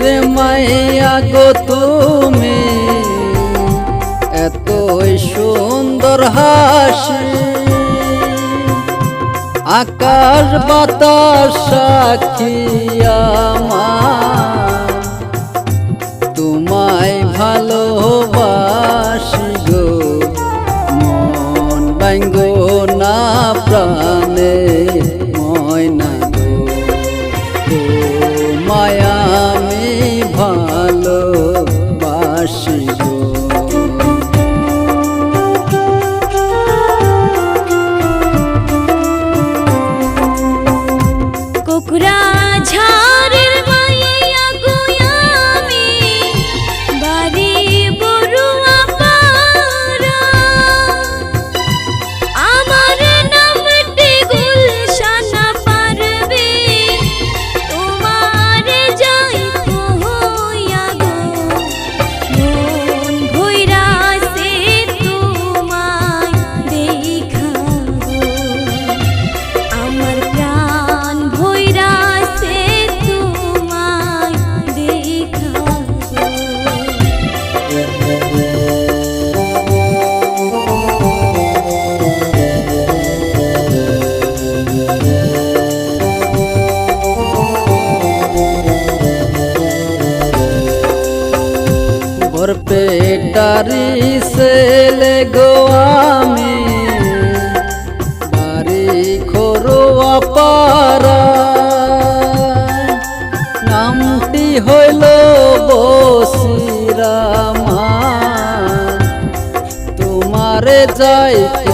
রে মাইয়া গো তুমি এত সুন্দর হাসি। আকাশ বাতাস আমার মোর পেটারি সেলে গো আমি। বাড়ি খরোয়া পারা নামটি হইল বসিরামা। তোমারে যাইতে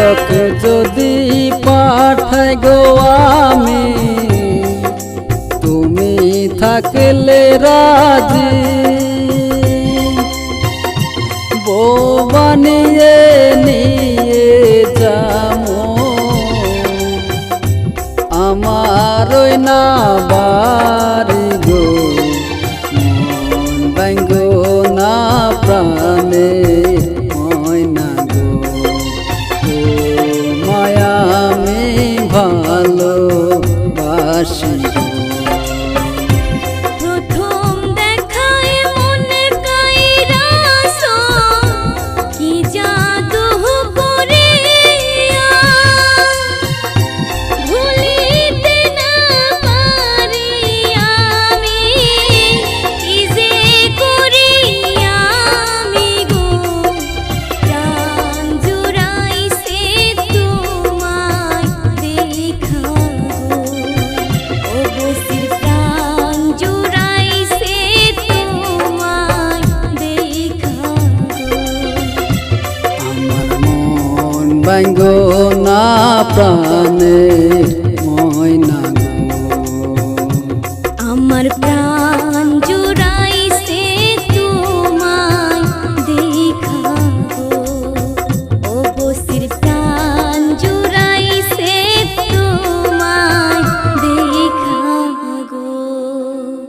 ফটক যদি পাঠাই গো আমি, তুমি থাকলে রাজি। বউ বানিয়ে নিয়ে যাম, আমার না বা ভাঙ্গো না প্রাণে।